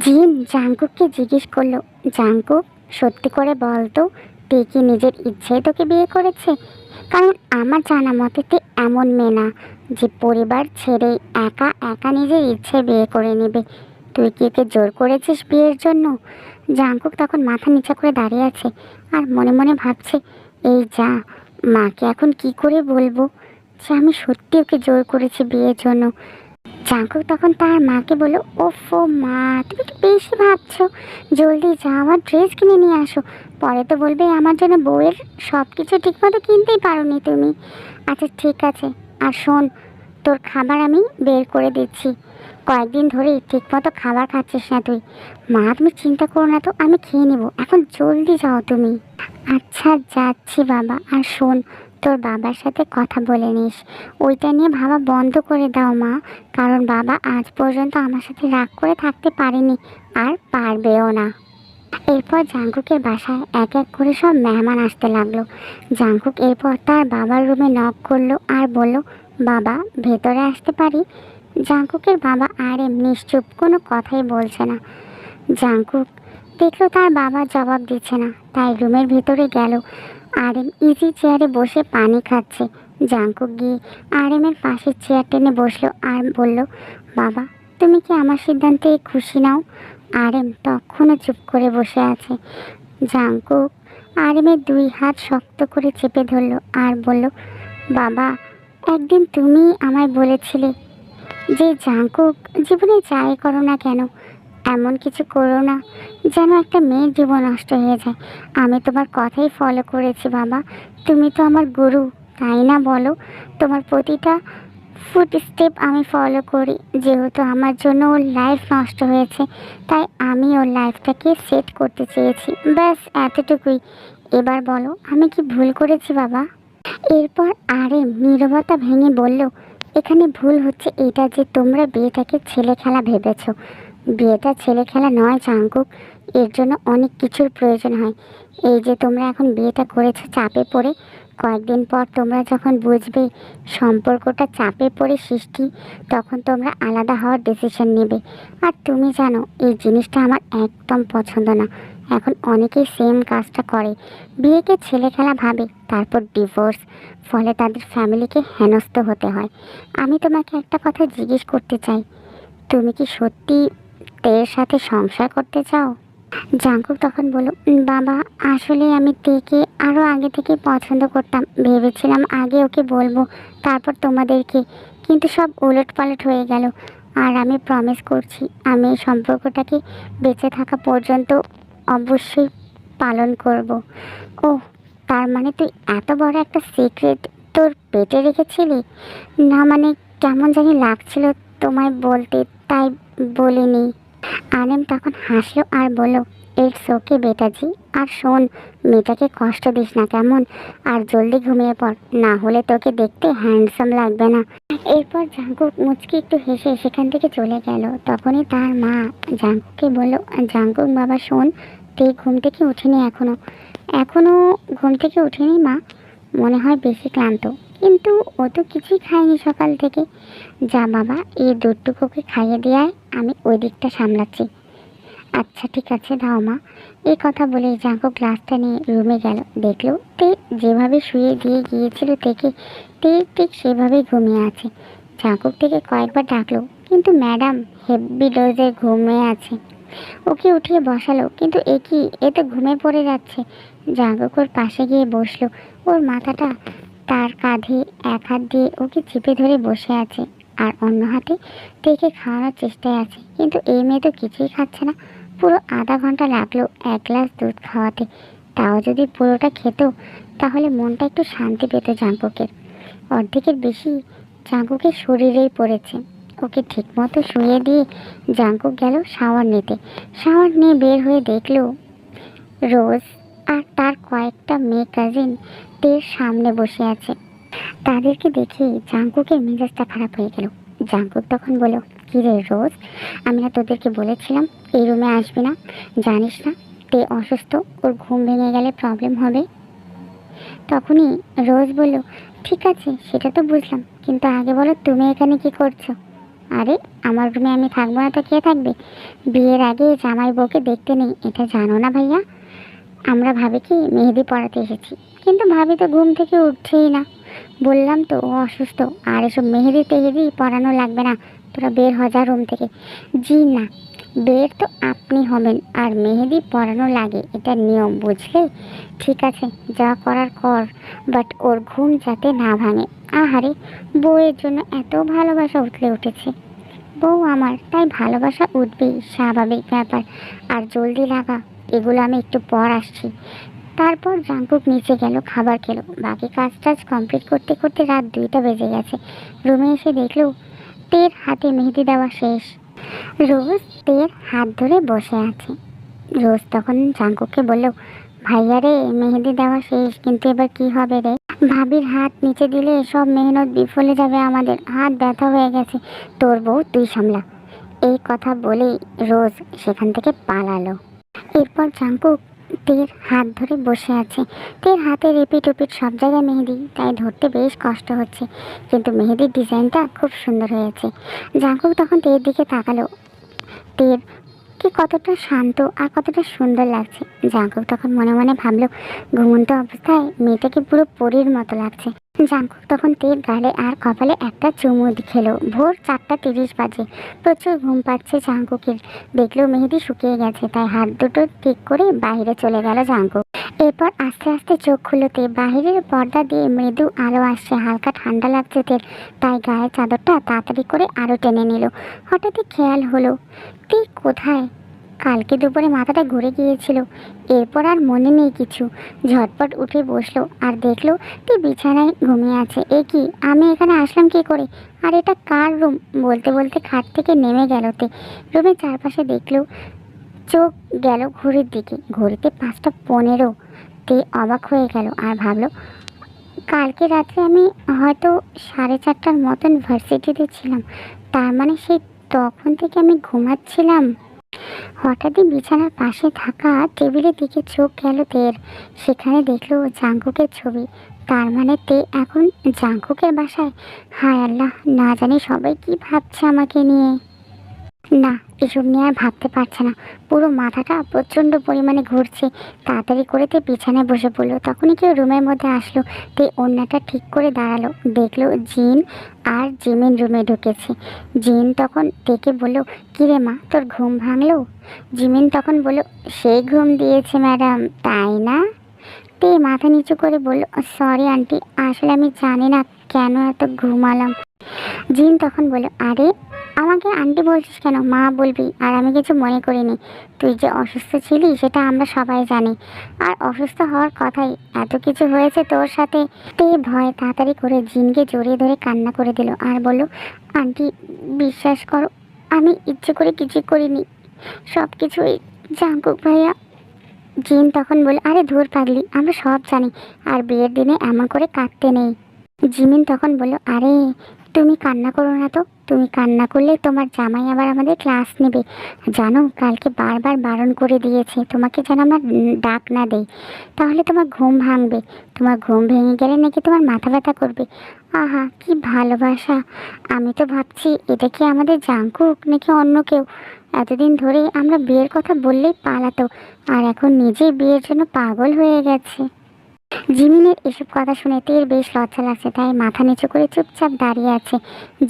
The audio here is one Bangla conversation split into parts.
জিন জাঙ্কুককে জিজ্ঞেস করল, জাঙ্কুক, সত্যি করে বল তো, তুই কি নিজের ইচ্ছেই তোকে বিয়ে করেছে? কারণ আমার জানা মতে তুই এমন মেয়ে না, যে পরিবার ছেড়ে একা একা নিজের ইচ্ছে বিয়ে করে নেবে। তুই কি একে জোর করেছিস বিয়ের জন্য? জাঙ্কুক তখন মাথা নিচা করে দাঁড়িয়ে আছে আর মনে মনে ভাবছে, এই যা, মাকে এখন কি করে বলব যে আমি সত্যি ওকে জোর করেছি বিয়ের জন্য? জাঙ্কুক তখন তার মাকে বলল, ওফো মা, তুমি একটু বেশি ভাবছ? জলদি যাও, আমার ড্রেস কিনে নিয়ে আসো। পরে তো বলবে, আমার জন্য বউয়ের সব কিছু ঠিকমতো কিনতেই পারোনি তুমি। আচ্ছা ঠিক আছে। আর শোন, তোর খাবার আমি বের করে দিচ্ছি। কয়েকদিন ধরেই ঠিকমতো খাবার খাচ্ছিস না তুই। মা, তুমি চিন্তা করো না তো, আমি খেয়ে নেব। এখন জলদি যাও তুমি। আচ্ছা যাচ্ছি বাবা। আর শোন তোর বাবার সাথে কথা বলে নিস। ওইটা নিয়ে ভাবা বন্ধ করে দাও মা। কারণ বাবা আজ পর্যন্ত আমার সাথে রাগ করে থাকতে পারেনি আর পারবেও না। এরপর জাঙ্কুকের বাসায় এক এক করে সব মেহমান আসতে লাগল। জাঙ্কুক এরপর তার বাবার রুমে নক করল আর বলল, বাবা, ভেতরে আসতে পারি? জাঙ্কুকের বাবা আর এমনি চুপ কোনো কথাই বলছে না। জাঙ্কুক দেখল তার বাবা জবাব দিচ্ছে না, তাই রুমের ভেতরে গেল। আর এম ইজি চেয়ারে বসে পানি খাচ্ছে। জাঙ্কুক গিয়ে আর এমের পাশের চেয়ার টেনে বসল আর বলল, বাবা, তুমি কি আমার সিদ্ধান্তে খুশি নাও? আর এম তখনও চুপ করে বসে আছে। জাঙ্কুক আর এমের দুই হাত শক্ত করে চেপে ধরলো আর বলল, বাবা, একদিন তুমি আমায় বলেছিলে যে জাঙ্কুক জীবনে যাই করো না কেন, এমন কিছু করো না যেন একটা মেয়ের জীবন নষ্ট হয়ে যায়। আমি তোমার কথাই ফলো করেছি বাবা। তুমি তো আমার গুরু, তাই না বলো? তোমার প্রতিটা ফুট স্টেপ আমি ফলো করি, যেহেতু আমার জন্য ওর লাইফ নষ্ট হয়েছে। তাই আমি ওর লাইফটাকে সেট করতে চেয়েছি। ব্যাস, এতটুকুই। এবার বলো, আমি কি ভুল করেছি বাবা? এরপর আরে, নীরবতা ভেঙে বলল, এখানে ভুল হচ্ছে এটা যে তোমরা বিয়েটাকে ছেলে খেলা ভেবেছো। বিয়েটা ছেলে খেলা নয় চাঙ্কুক এর জন্য অনেক কিছুর প্রয়োজন হয়। এই যে তোমরা এখন বিয়েটা করেছ চাপে পড়ে, কয়েকদিন পর তোমরা যখন বুঝবে সম্পর্কটা চাপে পড়ে সৃষ্টি, তখন তোমরা আলাদা হওয়ার ডিসিশন নেবে। আর তুমি জানো, এই জিনিসটা আমার একদম পছন্দ না। এখন অনেকেই সেম কাজটা করে। বিয়েকে ছেলে খেলা ভাবে, তারপর ডিভোর্স ফলে তাদের ফ্যামিলিকে হেনস্থ হতে হয়। আমি তোমাকে একটা কথা জিজ্ঞেস করতে চাই। তুমি কি সত্যি তের সাথে সংসার করতে চাও? জাঙ্কুক তখন বলল, বাবা আসলে আমি তেকে আরও আগে থেকে পছন্দ করতাম। ভেবেছিলাম আগে ওকে বলব, তারপর তোমাদেরকে। কিন্তু সব উলট পালট হয়ে গেল। আর আমি প্রমিস করছি, আমি এই সম্পর্কটাকে বেঁচে থাকা পর্যন্ত অবশ্যই পালন করব। ও তার মানে তুই এত বড় একটা সিক্রেট তোর পেটে রেখেছিলি? না মানে কেমন জানি লাগছিল তোমায় বলতে, তাই বলিনি। আনেম তখন হাসলো আর বলল, ইটস ওকে বেটাজি আর শোন মেয়েটাকে কষ্ট দিস না কেমন, আর জলদি ঘুমিয়ে পড়, না হলে তোকে দেখতে হ্যান্ডসাম লাগবে না। এরপর জাঙ্কুক মুচকি একটু হেসে সেখান থেকে চলে গেল। তখনই তার মা জাঙ্কুককে বলল, জাঙ্কুক বাবা, শোন, তুই ঘুম থেকে উঠিনি এখনও? এখনও ঘুম থেকে উঠিনি মা, মনে হয় বেশি ক্লান্ত, কিন্তু ও তো কিছুই খায়নি সকাল থেকে। যা বাবা, এই দুধটুকুকে খাইয়ে দেওয়ায় আমি ওই দিকটা সামলাচ্ছি। আচ্ছা ঠিক আছে, দাও মা। এই কথা বলে জাঙ্কু গ্লাসটা নিয়ে রুমে গেল। দেখল তে যেভাবে শুয়ে দিয়ে গিয়েছিল থেকে তে ঠিক সেভাবেই ঘুমিয়ে আছে। জাঙ্কুক থেকে কয়েকবার ডাকলো, কিন্তু ম্যাডাম হেভি ডোজে ঘুমিয়ে আছে। ওকে উঠিয়ে বসালো, কিন্তু এ কি, এ তো ঘুমে পড়ে যাচ্ছে। জাঙ্কুক ওর পাশে গিয়ে বসল। ওর মাথাটা তার কাঁধে এক হাত দিয়ে ওকে চেপে ধরে বসে আছে। আর অন্য হাতে তেকে খাওয়ানোর চেষ্টায় আছে। কিন্তু এই মেয়ে তো কিছুই খাচ্ছে না। পুরো আধা ঘণ্টা লাগল এক গ্লাস দুধ খাওয়াতে। তাও যদি পুরোটা খেত, তাহলে মনটা একটু শান্তি পেত জাঙ্কুকের অর্ধেকের বেশি জাঙ্কুকের শরীরেই পড়েছে। ওকে ঠিকমতো শুয়ে দিয়ে জাঙ্কুক গেল শাওয়ার নিতে। শাওয়ার নিয়ে বের হয়ে দেখল, রোজ আর তার কয়েকটা মেয়ে কাজিন সামনে বসে আছে। তাদেরকে দেখে জাঙ্কুকের মেজাজটা খারাপ হয়ে গেল। জাঙ্কুক তখন বলল, কি রে রোজ? আমি না তোদেরকে বলেছিলাম, এই রুমে আসবি না। জানিস না, তে অসুস্থ, ওর ঘুম ভেঙে গেলে প্রবলেম হবে। তখনই রোজ বলল, ঠিক আছে, সেটা তো বুঝলাম, কিন্তু আগে বলো তুমি এখানে কি করছ? আরে, আমার রুমে আমি থাকব না, তো কে থাকবে? বিয়ের আগে জামাই বউকে দেখতে নেই, এটা জানো না ভাইয়া? আমরা ভাবি কি মেহেদি পড়াতে এসেছি, কিন্তু ভাবি তো ঘুম থেকে উঠছেই না। বললাম তো, ও অসুস্থ। আর এসব মেহেদি টেহেদি পড়ানো লাগবে না, তোরা বের হ যা রুম থেকে। জি না, বের তো আপনি হবেন, আর মেহেদি পড়ানো লাগে, এটা নিয়ম, বুঝলে? ঠিক আছে, যা করার কর বাট ওর ঘুম যাতে না ভাঙে। আহারে, বউয়ের জন্য এত ভালোবাসা উঠলে উঠেছে। বউ আমার, তাই ভালোবাসা উঠবেই, স্বাভাবিক ব্যাপার। আর জলদি লাগা, এগুলো আমি একটু পর আসছি। তারপর জাঙ্কুক নিচে গেল, খাবার খেলো। বাকি কাজ টাজ কমপ্লিট করতে করতে রাত দুইটা বেজে গেছে। রুমে এসে দেখল, তের হাতে মেহেদি দেওয়া শেষ। রোজ তের হাত ধরে বসে আছে। রোজ তখন জাঙ্কুককে বলল, ভাইয়া রে, মেহেদি দেওয়া শেষ, কিন্তু এবার কি হবে রে? ভাবির হাত নিচে দিলে সব মেহনত বিফলে যাবে আমাদের। হাত ব্যথা হয়ে গেছে, তোর বউ তুই সামলা। এই কথা বলেই রোজ সেখান থেকে পালালো। এরপর জাঙ্কুক তের হাত ধরে বসে আছে। তের হাতে রিপিট উপিট সব জায়গায় মেহেদি, তাই ধরতে বেশ কষ্ট হচ্ছে। কিন্তু মেহেদির ডিজাইনটা খুব সুন্দর হয়েছে। জাঙ্কুক তখন টের দিকে তাকালো। তের কি কতটা শান্ত আর কতটা সুন্দর লাগছে। জাঙ্কুক তখন মনে মনে ভাবলো, ঘুমন্ত অবস্থায় মেয়েটাকে পুরো পরীর মতো লাগছে। জাঙ্কুক তখন তীর গালে আর কপালে একটা চুমু খেলো। ভোর চারটা তিরিশ বাজে। প্রচুর ঘুম পাচ্ছে জাঙ্কুকের। দেখল মেহেদি শুকিয়ে গেছে, তাই হাত দুটো ঠিক করে বাইরে চলে গেল জাঙ্কুক। এরপর আস্তে আস্তে চোখ খুলোতে বাহিরের পর্দা দিয়ে মৃদু আলো আসছে। হালকা ঠান্ডা লাগছে তের তাই গায়ের চাদরটা তাড়াতাড়ি করে আরও টেনে নিল। হঠাৎই খেয়াল হলো তুই কোথায়? কালকে দুপুরে মাথাটা ঘুরে গিয়েছিল। এরপর আর মনে নেই কিছু। ঝটপট উঠে বসল আর দেখল তুই বিছানায় ঘুমিয়ে আছে। এ কি, আমি এখানে আসলাম কি করে? আর এটা কার রুম? বলতে বলতে খাট থেকে নেমে গেল তে। রুমের চারপাশে দেখল চোখ গেল ঘড়ির দিকে। ঘড়িতে পাঁচটা পনেরো। তে অবাক হয়ে গেল আর ভাবলো, কালকে রাত্রে আমি হয়তো সাড়ে চারটার মতন ভার্সিটিতে ছিলাম। তার মানে সেই তখন থেকে আমি ঘুমাচ্ছিলাম। হঠাৎই বিছানার পাশে থাকা টেবিলের দিকে চোখ গেল তের। সেখানে দেখল জাঙ্কুকের ছবি। তার মানে তে এখন জাঙ্কুকের বাসায়? হায় আল্লাহ, না জানি সবাই কি ভাবছে আমাকে নিয়ে। না, এসব নিয়ে আর ভাবতে পারছে না। পুরো মাথাটা প্রচণ্ড পরিমাণে ঘুরছে। তাড়াতাড়ি করে তে বিছানায় বসে পড়ল। তখনই কেউ রুমের মধ্যে আসলো। তে অন্যটা ঠিক করে দাঁড়াল। দেখল জিন আর জিমিন রুমে ঢুকেছে। জিন তখন তেকে বলল কিরে মা, তোর ঘুম ভাঙলো? জিমিন তখন বলল সেই ঘুম দিয়েছে ম্যাডাম, তাই না? তে মাথা নিচু করে বলল, সরি আন্টি, আসলে আমি জানি না কেন এত ঘুমালাম। জিন তখন বলল, আরে আমাকে আন্টি বলছিস কেন? মা বলবি। আর আমি কিছু মনে করিনি। তুই যে অসুস্থ ছিলি, সেটা আমরা সবাই জানি। আর অসুস্থ হওয়ার কথাই। এত কিছু হয়েছে তোর সাথে। তে ভয় তাড়াতাড়ি করে জিনকে জড়িয়ে ধরে কান্না করে দিল। আর বলল, আন্টি, বিশ্বাস করো, আমি ইচ্ছে করে কিছু করিনি। সব কিছুই জাঙ্কুক ভাইয়া জিন তখন বলে আরে ধুর পাগলি, আমরা সব জানি। আর বিয়ের দিনে এমন করে কাঁদতে নেই। জিমিন তখন বলল, আরে তুমি কান্না করো না তো। তুমি কান্না করলে তোমার জামাই আবার আমাদের ক্লাস নেবে। জানো, কালকে বারবার বারণ করে দিয়েছে। তোমাকে যেন আমরা ডাক না দেই তাহলে তোমার ঘুম ভাঙবে। তোমার ঘুম ভেঙে গেলে নাকি তোমার মাথা ব্যথা করবে। আহা, কি ভালোবাসা। আমি তো ভাবছি, এটা কি আমাদের জাঙ্কুক নাকি অন্য কেউ? এতদিন ধরে আমরা বিয়ের কথা বললেই পালাতো। আর এখন নিজেই বিয়ের জন্য পাগল হয়ে গেছে। জিমিনের এসব কথা শুনে তের বেশ লজ্জা লাগছে, তাই মাথা নিচু করে চুপচাপ দাঁড়িয়ে আছে।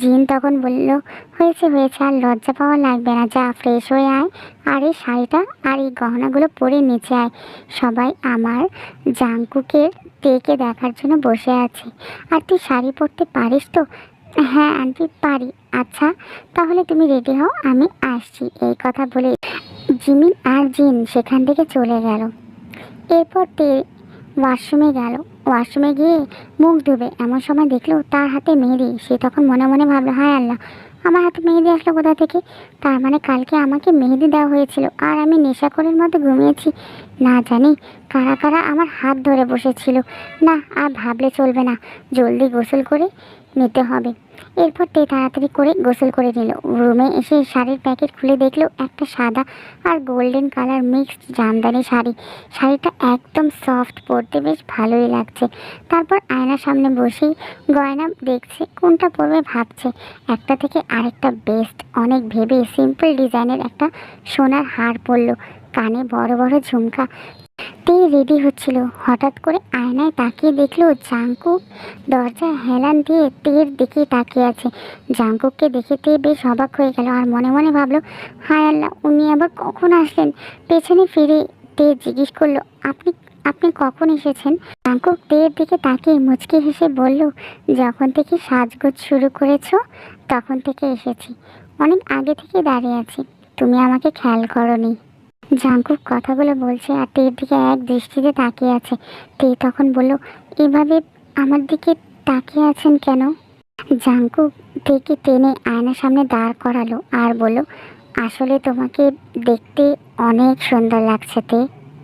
জিন তখন বলল, হয়েছে হয়েছে, আর লজ্জা পাওয়া লাগবে না, যা ফ্রেশ হয়ে আয়। আর এই শাড়িটা আর এই গহনাগুলো পরে নিচে আয়। সবাই আমার জাঙ্কুকের তেকে দেখার জন্য বসে আছে। আর তুই শাড়ি পরতে পারিস তো? হ্যাঁ আন্টি, পারি। আচ্ছা তাহলে তুমি রেডি হও, আমি আসছি। এই কথা বলে জিমিন আর জিন সেখান থেকে চলে গেল। এরপর তে ওয়াশরুমে গেল। ওয়াশরুমে গিয়ে মুখ ধুবে, এমন সময় দেখল তার হাতে মেহেদি। সে তখন মনে মনে ভাবলো, হায় আল্লাহ, আমার হাতে মেহেদি আসলো কোথা থেকে? তার মানে কালকে আমাকে মেহেদি দেওয়া হয়েছিল, আর আমি নেশা করের মতো ঘুমিয়েছি। না জানি কারা কারা আমার হাত ধরে বসেছিল। না, আর ভাবলে চলবে না। জলদি গোসল করে নিতে হবে। এরপর তে তাড়াতাড়ি করে গোসল করে নিল। রুমে এসে শাড়ির প্যাকেট খুলে দেখল, একটা সাদা আর golden colour mixed jamdani sari. শাড়িটা একদম সফট, পরতে বেশ ভালোই লাগছে। তারপর আয়নার সামনে বসেই গয়না দেখছে, কোনটা পরবে ভাবছে। একটা থেকে আরেকটা বেস্ট। অনেক ভেবে সিম্পল ডিজাইনের একটা সোনার হার পরলো। কানে বড় বড় ঝুমকা। তে রেডি হচ্ছিল। হঠাৎ করে আয়নায় তাকিয়ে দেখল জাঙ্কুক দরজায় হেলান দিয়ে তের দিকে তাকিয়ে আছে। জাঙ্কুককে দেখে তে বেশ অবাক হয়ে গেল আর মনে মনে ভাবলো, হায় আল্লাহ, উনি আবার কখন আসলেন? পেছনে ফিরে তে জিজ্ঞেস করল, আপনি আপনি কখন এসেছেন? জাঙ্কুক তের দিকে তাকিয়ে মুচকি হেসে বলল, যখন থেকে সাজগোজ শুরু করেছ, তখন থেকে এসেছি। অনেক আগে থেকে দাঁড়িয়ে আছি। তুমি আমাকে খেয়াল করনি। জাঙ্কুক কথাগুলো বলছে আর তের দিকে এক দৃষ্টিতে তাকিয়ে আছে। তে তখন বলল, এভাবে আমার দিকে তাকিয়ে আছেন কেন? জাঙ্কুক থেকে টেনে আয়নার সামনে দাঁড় করালো আর বলল, আসলে তোমাকে দেখতে অনেক সুন্দর লাগছে তে।